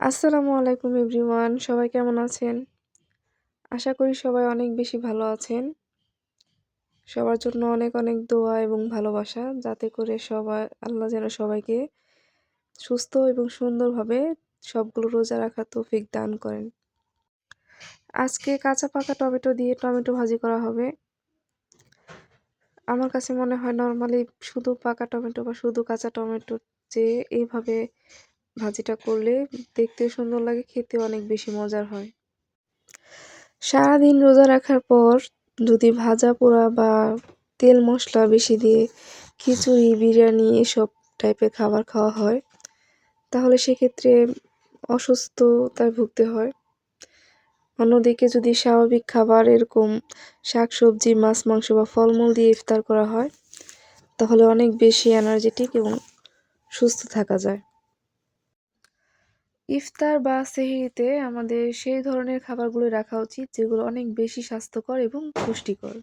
আসসালামু আলাইকুম এভরিওয়ান, সবাই কেমন আছেন? আশা করি সবাই অনেক বেশি ভালো আছেন। সবার জন্য অনেক অনেক দোয়া এবং ভালোবাসা, যাতে করে সবাই, আল্লাহ যেন সবাইকে সুস্থ এবং সুন্দরভাবে সবগুলো রোজা রাখার তৌফিক দান করেন। আজকে কাঁচা পাকা টমেটো দিয়ে টমেটো ভাজি করা হবে। আমার কাছে মনে হয় নর্মালি শুধু পাকা টমেটো বা শুধু কাঁচা টমেটো যে এইভাবে ভাজিটা করলে দেখতে সুন্দর লাগে, খেতে অনেক বেশি মজার হয়। সারাদিন রোজা রাখার পর যদি ভাজা পোড়া বা তেল মশলা বেশি দিয়ে খিচুড়ি, বিরিয়ানি এসব টাইপের খাবার খাওয়া হয়, তাহলে সেক্ষেত্রে অসুস্থতায় ভুগতে হয়। অন্যদিকে যদি স্বাভাবিক খাবার এরকম শাক সবজি মাছ, মাংস বা ফলমূল দিয়ে ইফতার করা হয়, তাহলে অনেক বেশি এনার্জেটিক এবং সুস্থ থাকা যায়। ইফতার বা সেহরিতে আমাদের সেই ধরনের খাবারগুলো রাখা উচিত যেগুলো অনেক বেশি স্বাস্থ্যকর এবং পুষ্টিকর।